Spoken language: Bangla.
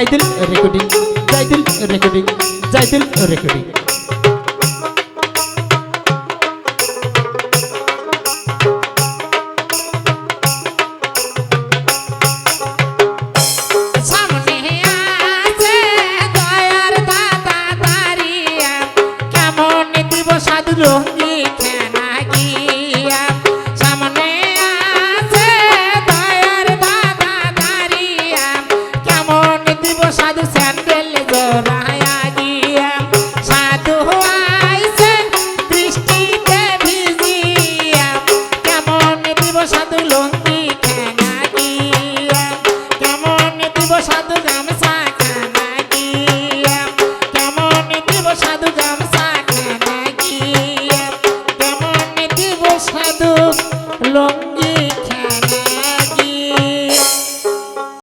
Zaidul recording Zaidul recording Zaidul recording সাধু